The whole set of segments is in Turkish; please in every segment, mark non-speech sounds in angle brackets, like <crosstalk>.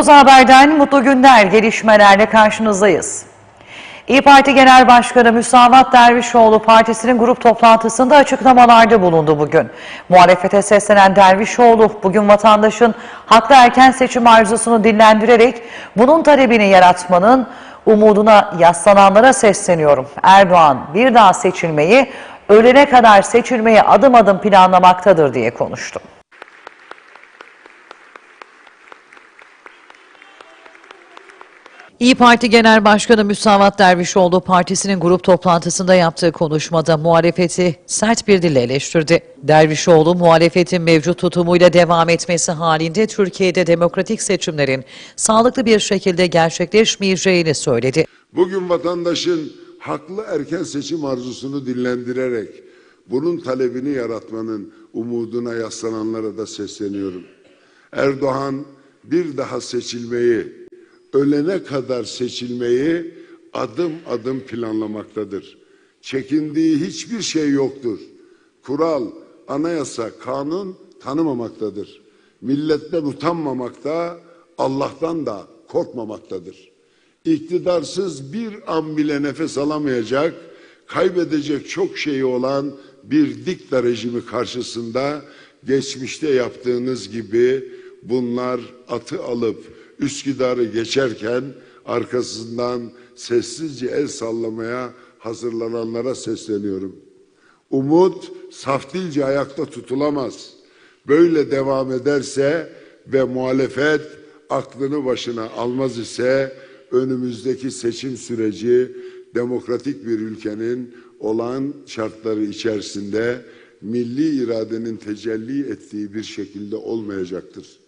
Boza Haber'den mutlu günler gelişmelerle karşınızdayız. İyi Parti Genel Başkanı Müsavat Dervişoğlu partisinin grup toplantısında açıklamalarda bulundu bugün. Muhalefete seslenen Dervişoğlu bugün vatandaşın haklı erken seçim arzusunu dillendirerek bunun talebini yaratmanın umuduna yaslananlara sesleniyorum. Erdoğan bir daha seçilmeyi ölene kadar seçilmeyi adım adım planlamaktadır diye konuştu. İyi Parti Genel Başkanı Müsavat Dervişoğlu partisinin grup toplantısında yaptığı konuşmada muhalefeti sert bir dille eleştirdi. Dervişoğlu muhalefetin mevcut tutumuyla devam etmesi halinde Türkiye'de demokratik seçimlerin sağlıklı bir şekilde gerçekleşmeyeceğini söyledi. Bugün vatandaşın haklı erken seçim arzusunu dillendirerek bunun talebini yaratmanın umuduna yaslananlara da sesleniyorum. Erdoğan bir daha seçilmeyi, ölene kadar seçilmeyi adım adım planlamaktadır. Çekindiği hiçbir şey yoktur. Kural, anayasa, kanun tanımamaktadır. Milletten utanmamakta, Allah'tan da korkmamaktadır. İktidarsız bir an bile nefes alamayacak, kaybedecek çok şeyi olan bir dikta rejimi karşısında geçmişte yaptığınız gibi bunlar atı alıp Üsküdar'ı geçerken arkasından sessizce el sallamaya hazırlananlara sesleniyorum. Umut saftilce ayakta tutulamaz. Böyle devam ederse ve muhalefet aklını başına almaz ise önümüzdeki seçim süreci demokratik bir ülkenin olan şartları içerisinde milli iradenin tecelli ettiği bir şekilde olmayacaktır.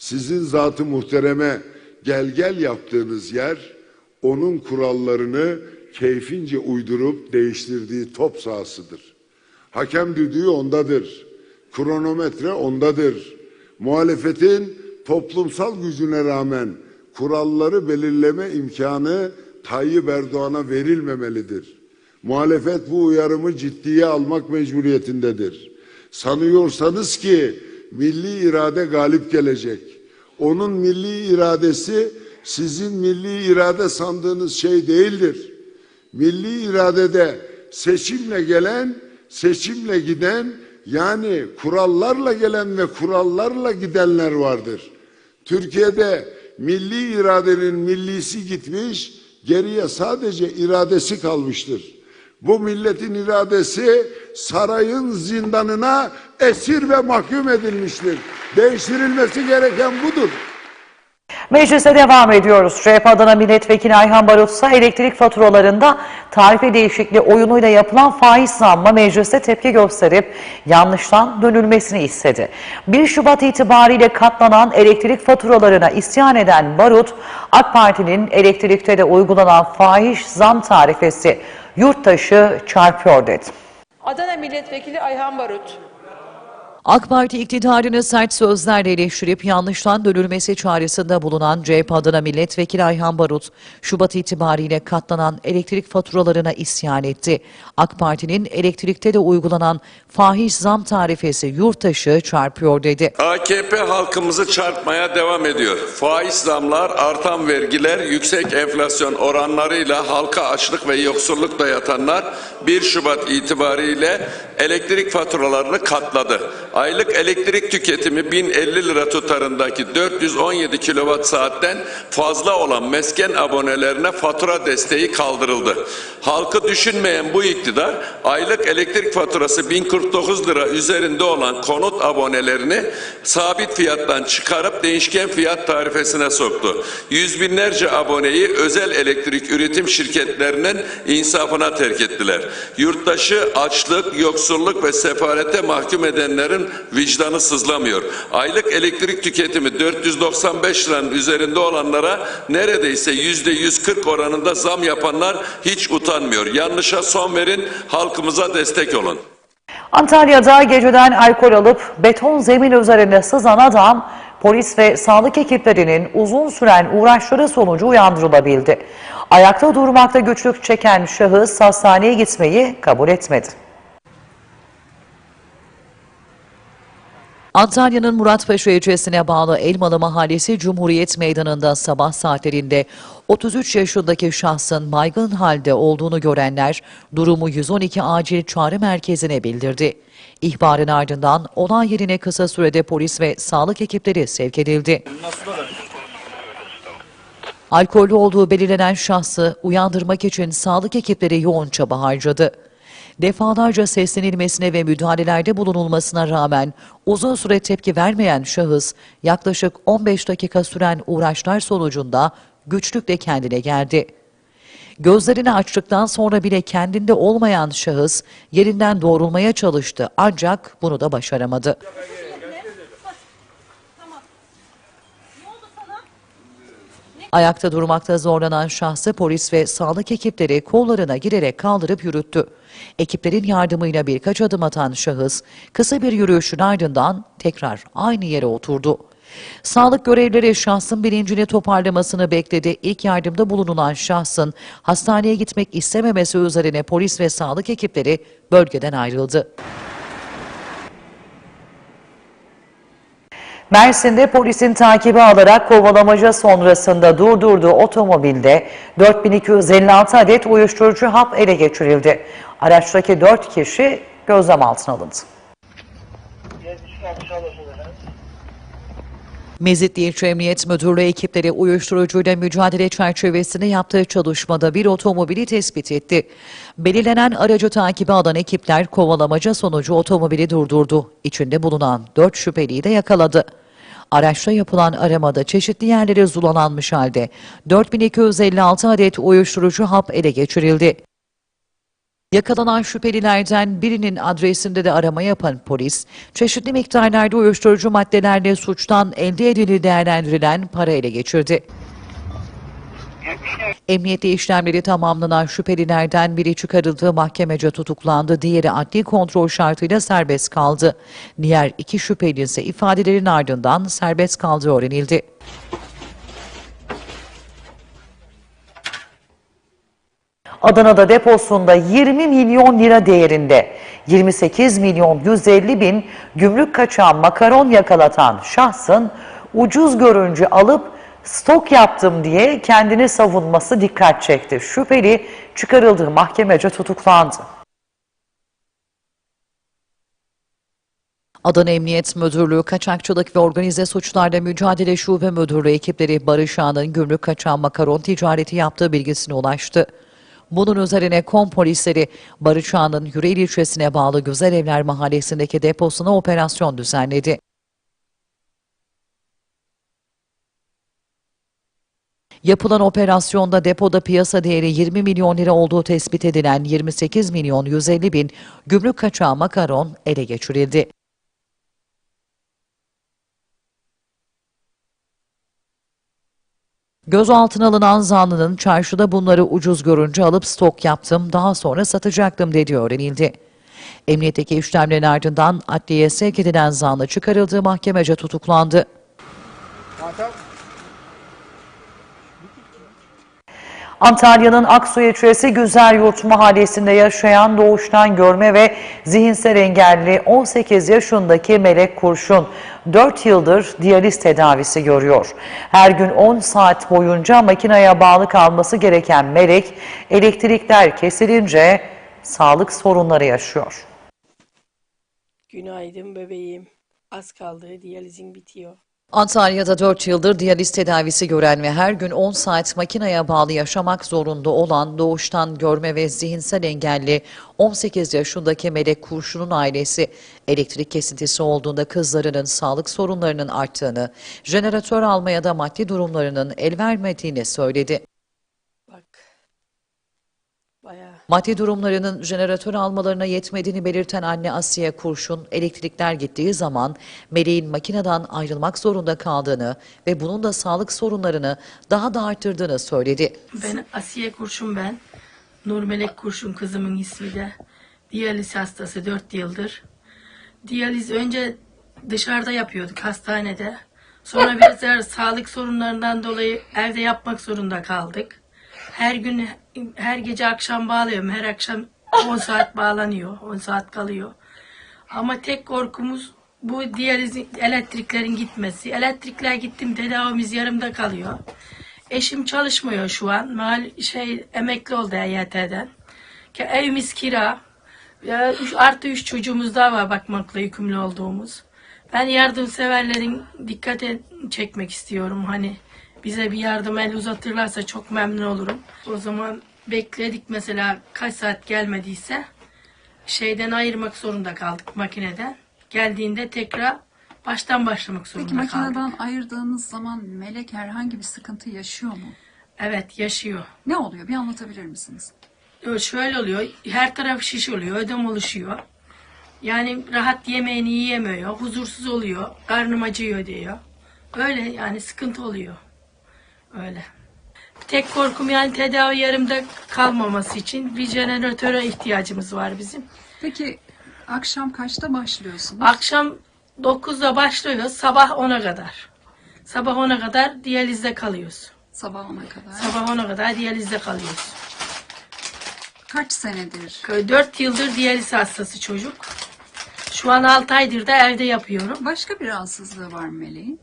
Sizin zatı muhtereme gel gel yaptığınız yer onun kurallarını keyfince uydurup değiştirdiği top sahasıdır. Hakem düdüğü ondadır. Kronometre ondadır. Muhalefetin toplumsal gücüne rağmen kuralları belirleme imkanı Tayyip Erdoğan'a verilmemelidir. Muhalefet bu uyarımı ciddiye almak mecburiyetindedir. Sanıyorsanız ki milli irade galip gelecek. Onun milli iradesi sizin milli irade sandığınız şey değildir. Milli iradede seçimle gelen, seçimle giden yani kurallarla gelen ve kurallarla gidenler vardır. Türkiye'de milli iradenin millisi gitmiş, geriye sadece iradesi kalmıştır. Bu milletin iradesi sarayın zindanına esir ve mahkum edilmiştir. Değiştirilmesi gereken budur. Meclise devam ediyoruz. CHP Adana Milletvekili Ayhan Barut ise elektrik faturalarında tarife değişikliği oyunuyla yapılan faiz zammına mecliste tepki gösterip yanlıştan dönülmesini istedi. 1 Şubat itibariyle katlanan elektrik faturalarına isyan eden Barut, AK Parti'nin elektrikte de uygulanan faiz zam tarifesi yurttaşı çarpıyor dedi. Adana Milletvekili Ayhan Barut. AK Parti iktidarını sert sözlerle eleştirip yanlıştan dönülmesi çağrısında bulunan CHP adına milletvekili Ayhan Barut, Şubat itibariyle katlanan elektrik faturalarına isyan etti. AK Parti'nin elektrikte de uygulanan fahiş zam tarifesi yurttaşı çarpıyor dedi. AKP halkımızı çarpmaya devam ediyor. Faiz zamlar, artan vergiler, yüksek enflasyon oranlarıyla halka açlık ve yoksulluk dayatanlar 1 Şubat itibariyle elektrik faturalarını katladı. Aylık elektrik tüketimi 1050 lira tutarındaki 417 kilowatt saatten fazla olan mesken abonelerine fatura desteği kaldırıldı. Halkı düşünmeyen bu iktidar aylık elektrik faturası 1049 lira üzerinde olan konut abonelerini sabit fiyattan çıkarıp değişken fiyat tarifesine soktu. Yüz binlerce aboneyi özel elektrik üretim şirketlerinin insafına terk ettiler. Yurttaşı açlık, yoksulluk ve sefarete mahkum edenlerin vicdanı sızlamıyor. Aylık elektrik tüketimi 495 liranın üzerinde olanlara neredeyse yüzde 140 oranında zam yapanlar hiç utanmıyor. Yanlışa son verin, halkımıza destek olun. Antalya'da geceden alkol alıp beton zemin üzerinde sızan adam polis ve sağlık ekiplerinin uzun süren uğraşları sonucu uyandırılabildi. Ayakta durmakta güçlük çeken şahıs hastaneye gitmeyi kabul etmedi. Antalya'nın Muratpaşa ilçesine bağlı Elmalı Mahallesi Cumhuriyet Meydanı'nda sabah saatlerinde 33 yaşındaki şahsın baygın halde olduğunu görenler durumu 112 acil çağrı merkezine bildirdi. İhbarın ardından olay yerine kısa sürede polis ve sağlık ekipleri sevk edildi. Alkollü olduğu belirlenen şahsı uyandırmak için sağlık ekipleri yoğun çaba harcadı. Defalarca seslenilmesine ve müdahalelerde bulunulmasına rağmen uzun süre tepki vermeyen şahıs yaklaşık 15 dakika süren uğraşlar sonucunda güçlükle kendine geldi. Gözlerini açtıktan sonra bile kendinde olmayan şahıs yerinden doğrulmaya çalıştı ancak bunu da başaramadı. Ayakta durmakta zorlanan şahsı polis ve sağlık ekipleri kollarına girerek kaldırıp yürüttü. Ekiplerin yardımıyla birkaç adım atan şahıs kısa bir yürüyüşün ardından tekrar aynı yere oturdu. Sağlık görevlileri şahsın bilincini toparlamasını bekledi. İlk yardımda bulunulan şahsın hastaneye gitmek istememesi üzerine polis ve sağlık ekipleri bölgeden ayrıldı. Mersin'de polisin takibi alarak kovalamaca sonrasında durdurduğu otomobilde 4256 adet uyuşturucu hap ele geçirildi. Araçtaki 4 kişi gözlem altına alındı. Mezitli İlçe Emniyet Müdürlüğü ekipleri uyuşturucuyla mücadele çerçevesinde yaptığı çalışmada bir otomobili tespit etti. Belirlenen aracı takibi alan ekipler kovalamaca sonucu otomobili durdurdu. İçinde bulunan 4 şüpheliyi de yakaladı. Araçta yapılan aramada çeşitli yerlere zulalanmış halde 4256 adet uyuşturucu hap ele geçirildi. Yakalanan şüphelilerden birinin adresinde de arama yapan polis, çeşitli miktarlarda uyuşturucu maddelerle suçtan elde edildiği değerlendirilen para ele geçirdi. Emniyette işlemleri tamamlanan şüphelilerden biri çıkarıldığı mahkemece tutuklandı, diğeri adli kontrol şartıyla serbest kaldı. Diğer iki şüpheli ise ifadelerin ardından serbest kaldığı öğrenildi. Adana'da deposunda 20 milyon lira değerinde 28 milyon 150 bin gümrük kaçağı makaron yakalatan şahsın ucuz görünce alıp stok yaptım diye kendini savunması dikkat çekti. Şüpheli çıkarıldığı mahkemece tutuklandı. Adana Emniyet Müdürlüğü Kaçakçılık ve Organize Suçlarla Mücadele Şube Müdürlüğü ekipleri Barış Ağa'nın gümrük kaçağı makaron ticareti yaptığı bilgisine ulaştı. Bunun üzerine kom polisleri Barış Ağa'nın Yüreğir ilçesine bağlı Güzelevler mahallesindeki deposuna operasyon düzenledi. Yapılan operasyonda depoda piyasa değeri 20 milyon lira olduğu tespit edilen 28 milyon 150 bin gümrük kaçağı makaron ele geçirildi. Gözaltına alınan zanlının çarşıda bunları ucuz görünce alıp stok yaptım, daha sonra satacaktım dediği öğrenildi. Emniyetteki işlemlerin ardından adliyeye sevk edilen zanlı çıkarıldığı mahkemece tutuklandı. Antalya'nın Aksu ilçesi Güzelyurt mahallesinde yaşayan doğuştan görme ve zihinsel engelli 18 yaşındaki Melek Kurşun 4 yıldır diyaliz tedavisi görüyor. Her gün 10 saat boyunca makineye bağlı kalması gereken Melek elektrikler kesilince sağlık sorunları yaşıyor. Günaydın bebeğim. Az kaldı diyalizin bitiyor. Antalya'da 4 yıldır diyaliz tedavisi gören ve her gün 10 saat makineye bağlı yaşamak zorunda olan doğuştan görme ve zihinsel engelli 18 yaşındaki Melek Kurşun'un ailesi elektrik kesintisi olduğunda kızlarının sağlık sorunlarının arttığını, jeneratör almaya da maddi durumlarının el vermediğini söyledi. Bak. Bayağı Maddi durumlarının jeneratör almalarına yetmediğini belirten anne Asiye Kurşun, elektrikler gittiği zaman Meleğin makineden ayrılmak zorunda kaldığını ve bunun da sağlık sorunlarını daha da arttırdığını söyledi. ben Asiye Kurşun ben. Nur Melek Kurşun kızımın ismi de. Diyaliz hastası 4 yıldır. Diyaliz önce dışarıda yapıyorduk hastanede. Sonra <laughs> bizler sağlık sorunlarından dolayı evde yapmak zorunda kaldık. Her gün her gece akşam bağlıyorum. Her akşam 10 saat bağlanıyor. 10 saat kalıyor. Ama tek korkumuz bu diyaliz elektriklerin gitmesi. Elektrikler gittim tedavimiz yarımda kalıyor. Eşim çalışmıyor şu an. Mal şey emekli oldu EYT'den. Evimiz kira. Ya, üç, artı üç çocuğumuz daha var bakmakla yükümlü olduğumuz. Ben yardımseverlerin dikkate çekmek istiyorum. Hani bize bir yardım el uzatırlarsa çok memnun olurum. O zaman bekledik mesela kaç saat gelmediyse şeyden ayırmak zorunda kaldık makineden. Geldiğinde tekrar baştan başlamak zorunda Peki kaldık. makineden ayırdığınız zaman melek herhangi bir sıkıntı yaşıyor mu? Evet yaşıyor. Ne oluyor? Bir anlatabilir misiniz? Ö, Şöyle oluyor. Her taraf şiş oluyor. Ödem oluşuyor. Yani rahat yemeğini yiyemiyor. Huzursuz oluyor. Karnım acıyor diyor. Öyle yani sıkıntı oluyor. Öyle. Tek korkum yani tedavi yarımda kalmaması için bir jeneratöre ihtiyacımız var bizim. Peki akşam kaçta başlıyorsunuz? Akşam 9'da başlıyor. Sabah 10'a kadar. Sabah 10'a kadar diyalizde kalıyoruz. Sabah 10'a kadar. Sabah 10'a kadar diyalizde kalıyoruz. Kaç senedir? 4 yıldır diyaliz hastası çocuk. Şu an 6 aydır da evde yapıyorum. Başka bir rahatsızlığı var mı meleğin?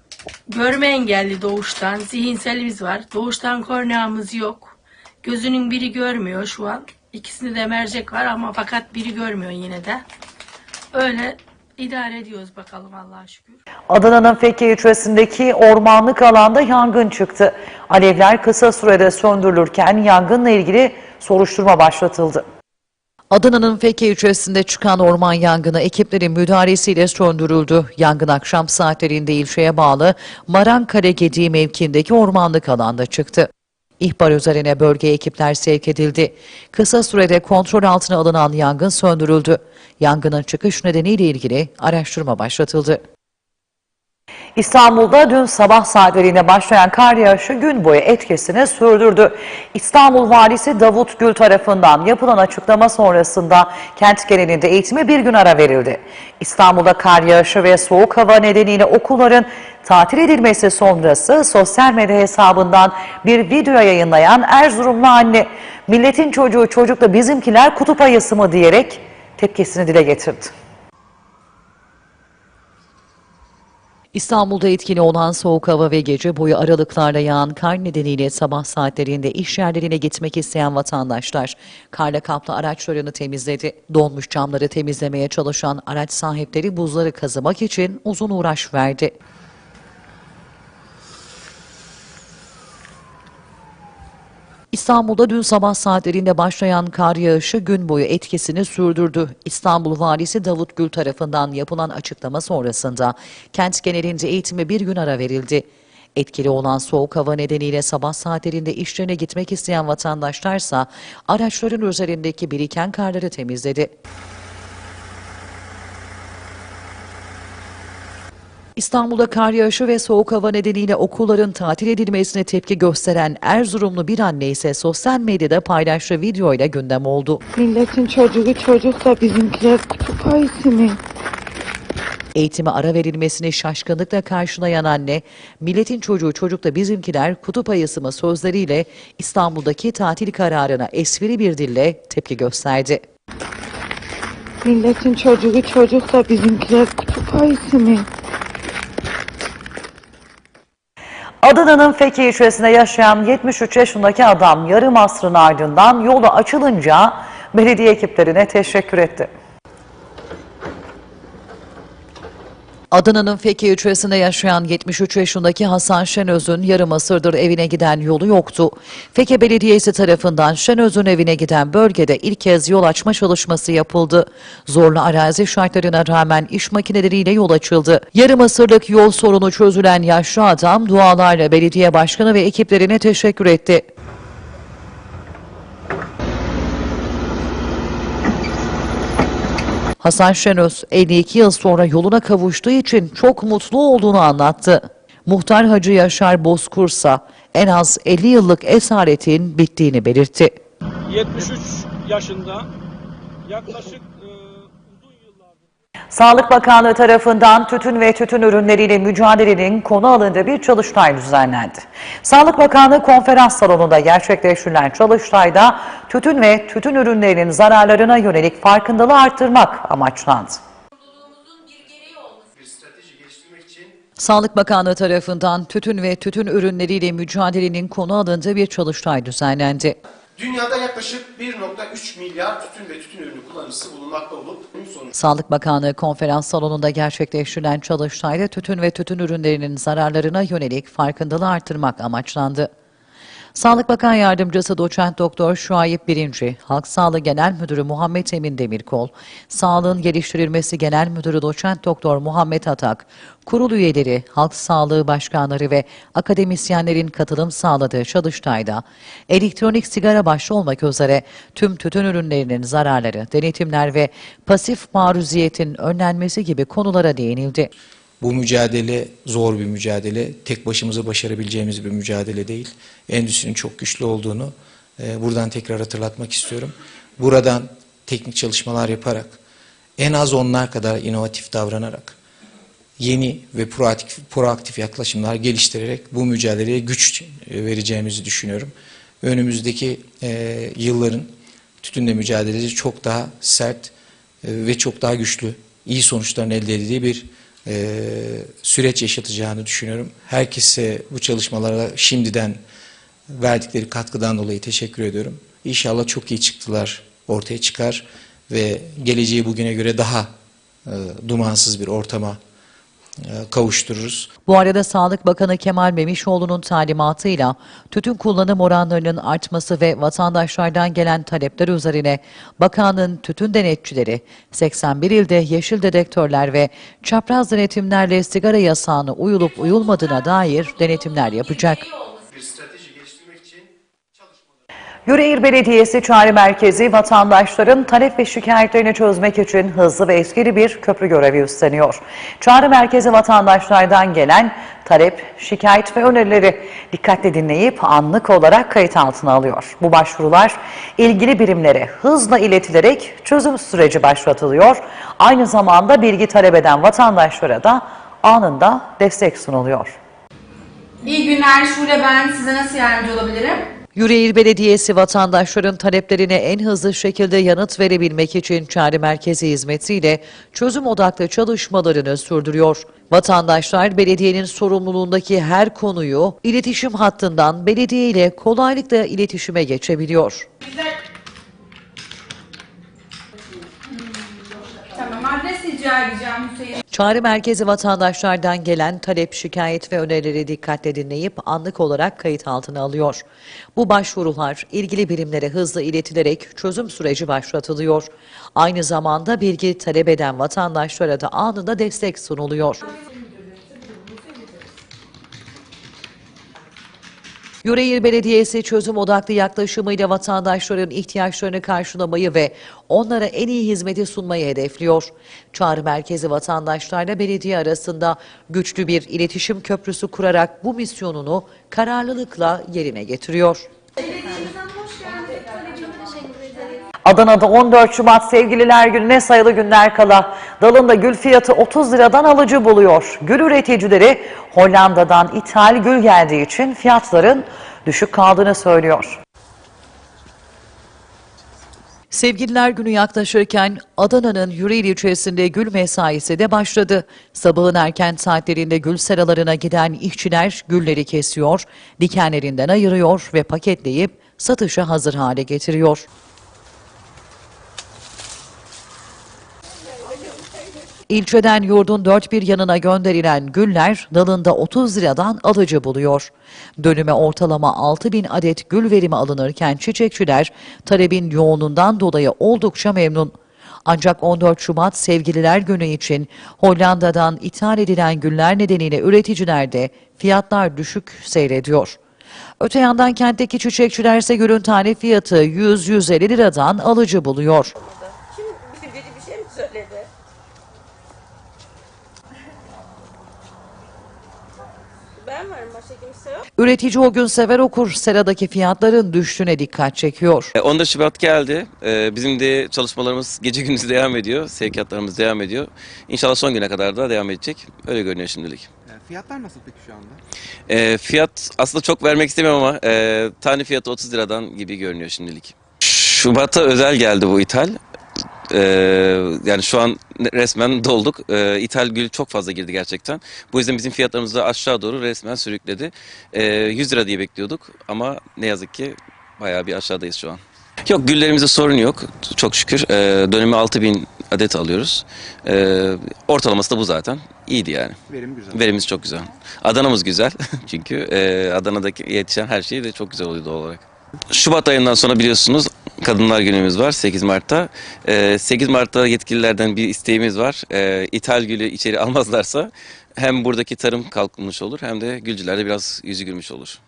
Görme engelli doğuştan, zihinselimiz var. Doğuştan korneamız yok. Gözünün biri görmüyor şu an. İkisinde de mercek var ama fakat biri görmüyor yine de. Öyle idare ediyoruz bakalım Allah'a şükür. Adana'nın Fekki ilçesindeki ormanlık alanda yangın çıktı. Alevler kısa sürede söndürülürken yangınla ilgili soruşturma başlatıldı. Adana'nın Fekki ilçesinde çıkan orman yangını ekiplerin müdahalesiyle söndürüldü. Yangın akşam saatlerinde ilçeye bağlı Marankale Gediği mevkiindeki ormanlık alanda çıktı. İhbar üzerine bölgeye ekipler sevk edildi. Kısa sürede kontrol altına alınan yangın söndürüldü. Yangının çıkış nedeniyle ilgili araştırma başlatıldı. İstanbul'da dün sabah saatlerinde başlayan kar yağışı gün boyu etkisini sürdürdü. İstanbul Valisi Davut Gül tarafından yapılan açıklama sonrasında kent genelinde eğitime bir gün ara verildi. İstanbul'da kar yağışı ve soğuk hava nedeniyle okulların tatil edilmesi sonrası sosyal medya hesabından bir video yayınlayan Erzurumlu anne, milletin çocuğu çocukla bizimkiler kutup ayısı mı diyerek tepkisini dile getirdi. İstanbul'da etkili olan soğuk hava ve gece boyu aralıklarla yağan kar nedeniyle sabah saatlerinde iş yerlerine gitmek isteyen vatandaşlar karla kaplı araçlarını temizledi. Donmuş camları temizlemeye çalışan araç sahipleri buzları kazımak için uzun uğraş verdi. İstanbul'da dün sabah saatlerinde başlayan kar yağışı gün boyu etkisini sürdürdü. İstanbul Valisi Davut Gül tarafından yapılan açıklama sonrasında kent genelinde eğitime bir gün ara verildi. Etkili olan soğuk hava nedeniyle sabah saatlerinde işlerine gitmek isteyen vatandaşlarsa araçların üzerindeki biriken karları temizledi. İstanbul'da kar yağışı ve soğuk hava nedeniyle okulların tatil edilmesine tepki gösteren Erzurumlu bir anne ise sosyal medyada paylaştığı videoyla gündem oldu. Milletin çocuğu çocuk da bizimkiler kutup ayısı mı? Eğitime ara verilmesini şaşkınlıkla karşılayan anne, milletin çocuğu çocukta bizimkiler kutup ayısı mı sözleriyle İstanbul'daki tatil kararına esprili bir dille tepki gösterdi. Milletin çocuğu çocuk da bizimkiler kutup ayısı mı? Adana'nın Fekki ilçesinde yaşayan 73 yaşındaki adam yarım asrın ardından yolu açılınca belediye ekiplerine teşekkür etti. Adana'nın Fekki ilçesinde yaşayan 73 yaşındaki Hasan Şenöz'ün yarım asırdır evine giden yolu yoktu. Feke Belediyesi tarafından Şenöz'ün evine giden bölgede ilk kez yol açma çalışması yapıldı. Zorlu arazi şartlarına rağmen iş makineleriyle yol açıldı. Yarım asırlık yol sorunu çözülen yaşlı adam dualarla belediye başkanı ve ekiplerine teşekkür etti. Hasan Şenöz 52 yıl sonra yoluna kavuştuğu için çok mutlu olduğunu anlattı. Muhtar Hacı Yaşar Bozkursa en az 50 yıllık esaretin bittiğini belirtti. 73 yaşında yaklaşık Sağlık Bakanlığı tarafından tütün ve tütün ürünleriyle mücadelenin konu alındığı bir çalıştay düzenlendi. Sağlık Bakanlığı konferans salonunda gerçekleştirilen çalıştayda tütün ve tütün ürünlerinin zararlarına yönelik farkındalığı arttırmak amaçlandı. Sağlık Bakanlığı tarafından tütün ve tütün ürünleriyle mücadelenin konu alındığı bir çalıştay düzenlendi. Dünyada yaklaşık 1.3 milyar tütün ve tütün ürünü kullanıcısı bulunmakta olup sonucu Sağlık Bakanlığı konferans salonunda gerçekleştirilen çalıştayda tütün ve tütün ürünlerinin zararlarına yönelik farkındalığı artırmak amaçlandı. Sağlık Bakan Yardımcısı Doçent Doktor Şuayip Birinci, Halk Sağlığı Genel Müdürü Muhammed Emin Demirkol, Sağlığın Geliştirilmesi Genel Müdürü Doçent Doktor Muhammed Atak, kurul üyeleri, halk sağlığı başkanları ve akademisyenlerin katılım sağladığı çalıştayda elektronik sigara başta olmak üzere tüm tütün ürünlerinin zararları, denetimler ve pasif maruziyetin önlenmesi gibi konulara değinildi. Bu mücadele zor bir mücadele. Tek başımıza başarabileceğimiz bir mücadele değil. Endüstrinin çok güçlü olduğunu e, buradan tekrar hatırlatmak istiyorum. Buradan teknik çalışmalar yaparak, en az onlar kadar inovatif davranarak, yeni ve proaktif, proaktif yaklaşımlar geliştirerek bu mücadeleye güç e, vereceğimizi düşünüyorum. Önümüzdeki e, yılların tütünle mücadelesi çok daha sert e, ve çok daha güçlü, iyi sonuçların elde edildiği bir e, süreç yaşatacağını düşünüyorum. Herkese bu çalışmalara şimdiden verdikleri katkıdan dolayı teşekkür ediyorum. İnşallah çok iyi çıktılar ortaya çıkar ve geleceği bugüne göre daha e, dumansız bir ortama kavuştururuz. Bu arada Sağlık Bakanı Kemal Memişoğlu'nun talimatıyla tütün kullanım oranlarının artması ve vatandaşlardan gelen talepler üzerine bakanın tütün denetçileri 81 ilde yeşil dedektörler ve çapraz denetimlerle sigara yasağına uyulup uyulmadığına dair denetimler yapacak. bir strateji geliştirmek için Yüreğir Belediyesi Çağrı Merkezi vatandaşların talep ve şikayetlerini çözmek için hızlı ve etkili bir köprü görevi üstleniyor. Çağrı Merkezi vatandaşlardan gelen talep, şikayet ve önerileri dikkatle dinleyip anlık olarak kayıt altına alıyor. Bu başvurular ilgili birimlere hızla iletilerek çözüm süreci başlatılıyor. Aynı zamanda bilgi talep eden vatandaşlara da anında destek sunuluyor. İyi günler Şule ben. Size nasıl yardımcı olabilirim? Yüreğir Belediyesi vatandaşların taleplerine en hızlı şekilde yanıt verebilmek için çağrı merkezi hizmetiyle çözüm odaklı çalışmalarını sürdürüyor. Vatandaşlar belediyenin sorumluluğundaki her konuyu iletişim hattından belediye ile kolaylıkla iletişime geçebiliyor. Tamam adres rica edeceğim Hüseyin. Çağrı merkezi vatandaşlardan gelen talep, şikayet ve önerileri dikkatle dinleyip anlık olarak kayıt altına alıyor. Bu başvurular ilgili birimlere hızlı iletilerek çözüm süreci başlatılıyor. Aynı zamanda bilgi talep eden vatandaşlara da anında destek sunuluyor. Yüreğir Belediyesi çözüm odaklı yaklaşımıyla vatandaşların ihtiyaçlarını karşılamayı ve onlara en iyi hizmeti sunmayı hedefliyor. Çağrı merkezi vatandaşlarla belediye arasında güçlü bir iletişim köprüsü kurarak bu misyonunu kararlılıkla yerine getiriyor. Adana'da 14 Şubat Sevgililer Günü'ne sayılı günler kala dalında gül fiyatı 30 liradan alıcı buluyor. Gül üreticileri Hollanda'dan ithal gül geldiği için fiyatların düşük kaldığını söylüyor. Sevgililer Günü yaklaşırken Adana'nın Yüreğir ilçesinde gül mesaisi de başladı. Sabahın erken saatlerinde gül seralarına giden işçiler gülleri kesiyor, dikenlerinden ayırıyor ve paketleyip satışa hazır hale getiriyor. İlçeden yurdun dört bir yanına gönderilen güller dalında 30 liradan alıcı buluyor. Dönüme ortalama 6 bin adet gül verimi alınırken çiçekçiler talebin yoğunluğundan dolayı oldukça memnun. Ancak 14 Şubat Sevgililer Günü için Hollanda'dan ithal edilen güller nedeniyle üreticilerde fiyatlar düşük seyrediyor. Öte yandan kentteki çiçekçiler ise gülün tane fiyatı 100-150 liradan alıcı buluyor. Üretici o gün sever okur seradaki fiyatların düştüğüne dikkat çekiyor. 14 Şubat geldi. Ee, Bizim de çalışmalarımız gece gündüz devam ediyor. Sevkiyatlarımız devam ediyor. İnşallah son güne kadar da devam edecek. Öyle görünüyor şimdilik. Fiyatlar nasıl peki şu anda? Ee, Fiyat aslında çok vermek istemiyorum ama e, tane fiyatı 30 liradan gibi görünüyor şimdilik. Şubat'a özel geldi bu ithal. Ee, yani şu an resmen dolduk. Ee, ithal gül çok fazla girdi gerçekten. Bu yüzden bizim fiyatlarımızı aşağı doğru resmen sürükledi. Ee, 100 lira diye bekliyorduk ama ne yazık ki bayağı bir aşağıdayız şu an. Yok güllerimizde sorun yok çok şükür. Ee, dönemi 6000 adet alıyoruz. Ee, ortalaması da bu zaten. İyiydi yani. Verim güzel. Verimiz çok güzel. Adana'mız güzel <laughs> çünkü e, Adana'daki yetişen her şey de çok güzel oluyor doğal olarak. Şubat ayından sonra biliyorsunuz Kadınlar Günümüz var 8 Mart'ta. E, 8 Mart'ta yetkililerden bir isteğimiz var. E, ithal gülü içeri <laughs> almazlarsa hem buradaki tarım kalkınmış olur hem de gülcüler de biraz yüzü gülmüş olur.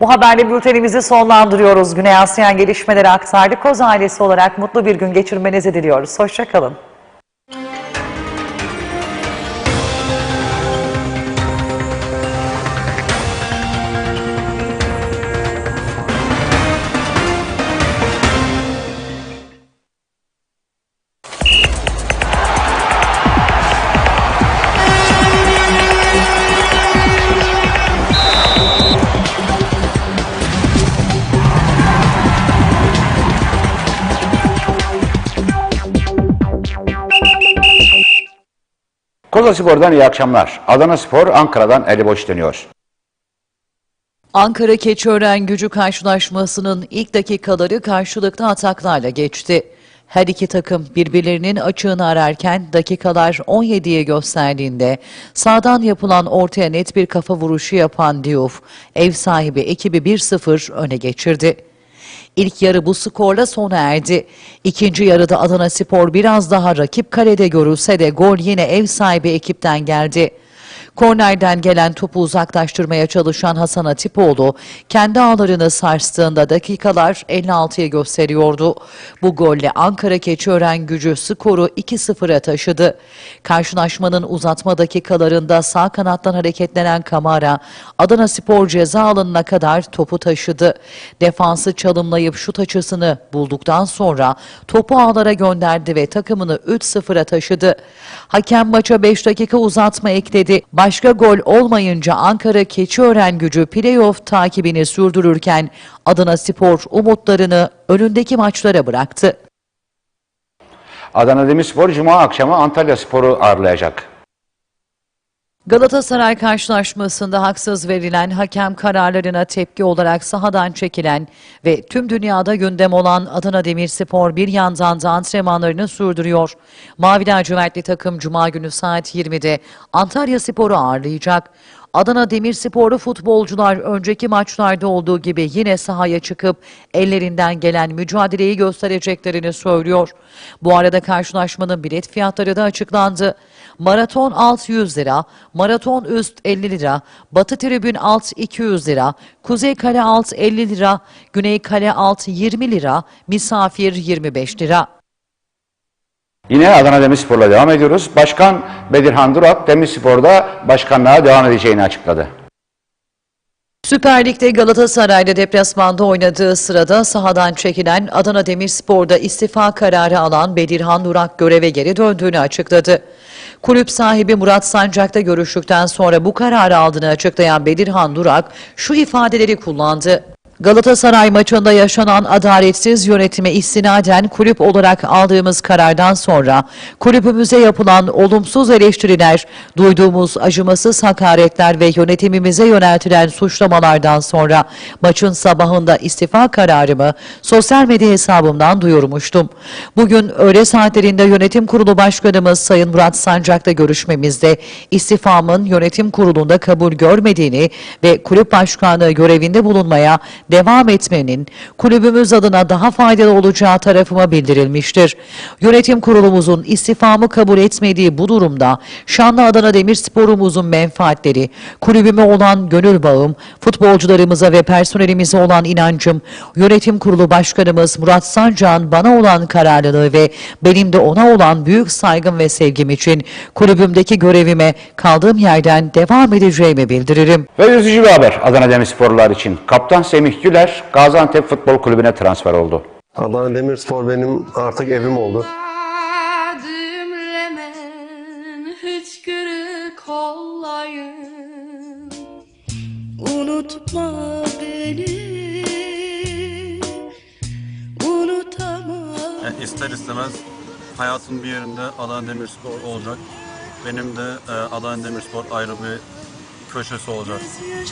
Bu haberle bültenimizi sonlandırıyoruz. Güney Asyan gelişmeleri aktardık. Koz ailesi olarak mutlu bir gün geçirmenizi diliyoruz. Hoşçakalın. Koza Spor'dan iyi akşamlar. Adana Spor Ankara'dan eli boş dönüyor. Ankara Keçiören gücü karşılaşmasının ilk dakikaları karşılıklı ataklarla geçti. Her iki takım birbirlerinin açığını ararken dakikalar 17'ye gösterdiğinde sağdan yapılan ortaya net bir kafa vuruşu yapan Diouf ev sahibi ekibi 1-0 öne geçirdi. İlk yarı bu skorla sona erdi. İkinci yarıda Adana Spor biraz daha rakip kalede görülse de gol yine ev sahibi ekipten geldi. Kornerden gelen topu uzaklaştırmaya çalışan Hasan Atipoğlu kendi ağlarını sarstığında dakikalar 56'ya gösteriyordu. Bu golle Ankara Keçiören gücü skoru 2-0'a taşıdı. Karşılaşmanın uzatma dakikalarında sağ kanattan hareketlenen Kamara Adana Spor ceza alanına kadar topu taşıdı. Defansı çalımlayıp şut açısını bulduktan sonra topu ağlara gönderdi ve takımını 3-0'a taşıdı. Hakem maça 5 dakika uzatma ekledi. Başka gol olmayınca Ankara Keçiören gücü playoff takibini sürdürürken Adana Spor umutlarını önündeki maçlara bıraktı. Adana Demirspor Cuma akşamı Antalya Spor'u ağırlayacak. Galatasaray karşılaşmasında haksız verilen hakem kararlarına tepki olarak sahadan çekilen ve tüm dünyada gündem olan Adana Demirspor bir yandan da antrenmanlarını sürdürüyor. Mavi lacivertli takım Cuma günü saat 20'de Antalya Spor'u ağırlayacak. Adana Demirsporlu futbolcular önceki maçlarda olduğu gibi yine sahaya çıkıp ellerinden gelen mücadeleyi göstereceklerini söylüyor. Bu arada karşılaşmanın bilet fiyatları da açıklandı. Maraton alt 100 lira, maraton üst 50 lira, batı tribün alt 200 lira, kuzey kale alt 50 lira, güney kale alt 20 lira, misafir 25 lira. Yine Adana Demirspor'la devam ediyoruz. Başkan Bedirhan Durak Demirspor'da başkanlığa devam edeceğini açıkladı. Süper Lig'de Galatasaray'la deplasmanda oynadığı sırada sahadan çekilen Adana Demirspor'da istifa kararı alan Bedirhan Durak göreve geri döndüğünü açıkladı. Kulüp sahibi Murat Sancak'ta görüştükten sonra bu kararı aldığını açıklayan Bedirhan Durak şu ifadeleri kullandı. Galatasaray maçında yaşanan adaletsiz yönetime istinaden kulüp olarak aldığımız karardan sonra kulübümüze yapılan olumsuz eleştiriler, duyduğumuz acımasız hakaretler ve yönetimimize yöneltilen suçlamalardan sonra maçın sabahında istifa kararımı sosyal medya hesabımdan duyurmuştum. Bugün öğle saatlerinde yönetim kurulu başkanımız Sayın Murat Sancak'la görüşmemizde istifamın yönetim kurulunda kabul görmediğini ve kulüp başkanlığı görevinde bulunmaya devam etmenin kulübümüz adına daha faydalı olacağı tarafıma bildirilmiştir. Yönetim kurulumuzun istifamı kabul etmediği bu durumda Şanlı Adana Demirspor'umuzun menfaatleri, kulübüme olan gönül bağım, futbolcularımıza ve personelimize olan inancım, yönetim kurulu başkanımız Murat Sancak'ın bana olan kararlılığı ve benim de ona olan büyük saygım ve sevgim için kulübümdeki görevime kaldığım yerden devam edeceğimi bildiririm. Ve üzücü bir haber Adana Demirsporlular için. Kaptan Semih Güler Gaziantep Futbol Kulübü'ne transfer oldu. Adana Demirspor benim artık evim oldu. Dümlemen hıçkırık Unutma beni ister istemez hayatın bir yerinde Adana Demirspor olacak. Benim de e, Adana Demirspor ayrı bir köşesi olacak.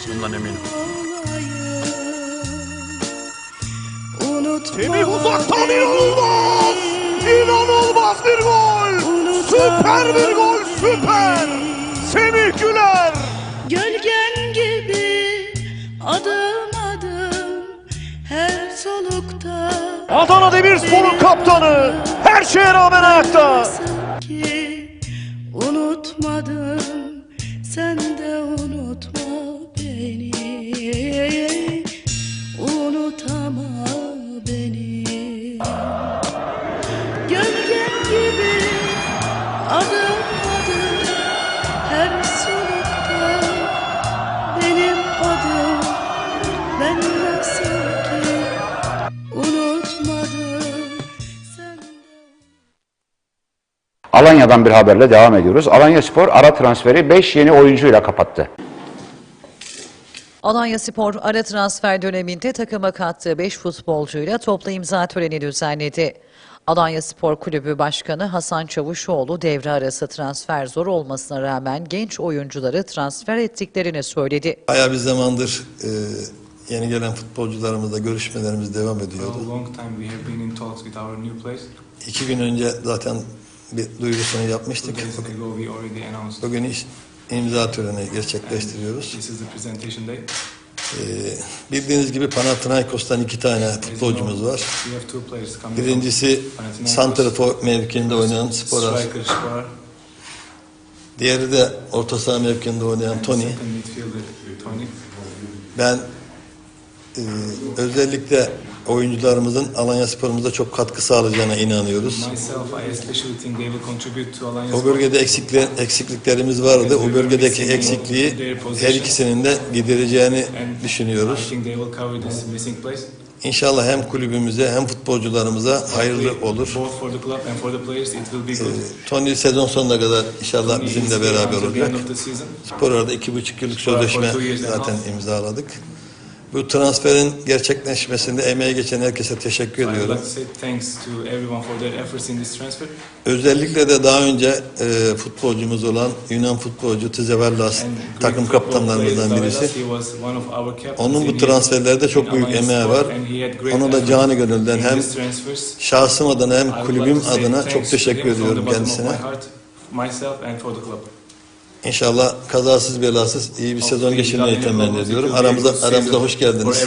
Bundan eminim. Semih uzaktan inanılmaz! İnanılmaz bir gol! Süper bir gol, süper! Semih Güler! Gölgen gibi adım adım her solukta Adana Demirspor'un kaptanı her şeye rağmen ayakta. Alanya'dan bir haberle devam ediyoruz. Alanya Spor ara transferi 5 yeni oyuncuyla kapattı. Alanya Spor ara transfer döneminde takıma kattığı 5 futbolcuyla toplu imza töreni düzenledi. Alanya Spor Kulübü Başkanı Hasan Çavuşoğlu devre arası transfer zor olmasına rağmen genç oyuncuları transfer ettiklerini söyledi. Bayağı bir zamandır e, yeni gelen futbolcularımızla görüşmelerimiz devam ediyordu. a long time we have been in talks with our new players. İki gün önce zaten bir duyurusunu yapmıştık. Bugün iş, imza töreni gerçekleştiriyoruz. this is the presentation day. E, bildiğiniz gibi Panathinaikos'tan iki tane futbolcumuz var. Birincisi santrafor mevkiinde oynayan Sporar. Diğeri de orta saha mevkiinde oynayan Tony. Ben e, özellikle oyuncularımızın Alanya Spor'umuza çok katkı sağlayacağına inanıyoruz. O bölgede eksikle, eksikliklerimiz vardı. O bölgedeki eksikliği her ikisinin de gidereceğini düşünüyoruz. İnşallah hem kulübümüze hem futbolcularımıza hayırlı olur. Good. Tony sezon sonuna kadar inşallah bizimle beraber olacak. Spor arada iki buçuk yıllık sözleşme zaten imzaladık. Bu transferin gerçekleşmesinde emeği geçen herkese teşekkür ediyorum. Özellikle de daha önce e, futbolcumuz olan Yunan futbolcu Tizevellas takım kaptanlarımızdan birisi. Onun bu transferlerde çok büyük emeği var. Onu da canı gönülden hem şahsım adına hem kulübüm adına çok teşekkür ediyorum kendisine. myself and for the club. İnşallah kazasız belasız iyi bir sezon geçirmeyi temenni ediyorum. Aramıza aramıza hoş geldiniz.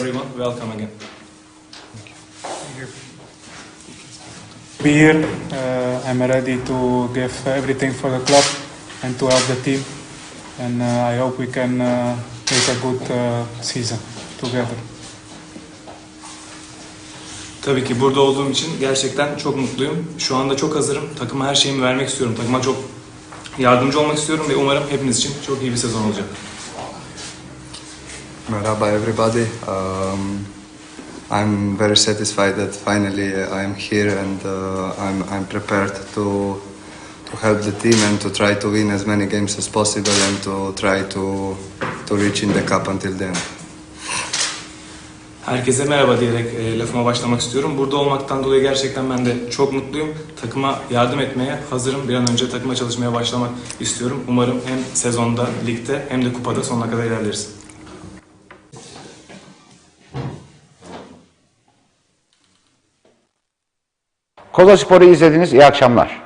be here. Uh, I'm ready to give everything for the club and to help the team. And uh, I hope we can uh, make a good uh, season together. Tabii ki burada olduğum için gerçekten çok mutluyum. Şu anda çok hazırım. Takıma her şeyimi vermek istiyorum. Takıma çok yardımcı olmak istiyorum ve umarım hepiniz için çok iyi bir sezon olacak. Merhaba everybody. Um, I'm very satisfied that finally uh, I'm here and uh, I'm, I'm prepared to to help the team and to try to win as many games as possible and to try to to reach in the cup until then. Herkese merhaba diyerek e, lafıma başlamak istiyorum. Burada olmaktan dolayı gerçekten ben de çok mutluyum. Takıma yardım etmeye hazırım. Bir an önce takıma çalışmaya başlamak istiyorum. Umarım hem sezonda, ligde hem de kupada sonuna kadar ilerleriz. Koza Spor'u izlediniz. İyi akşamlar.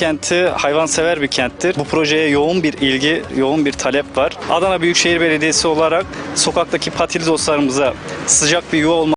Kenti hayvansever bir kenttir. Bu projeye yoğun bir ilgi, yoğun bir talep var. Adana Büyükşehir Belediyesi olarak sokaktaki patili dostlarımıza sıcak bir yuva olma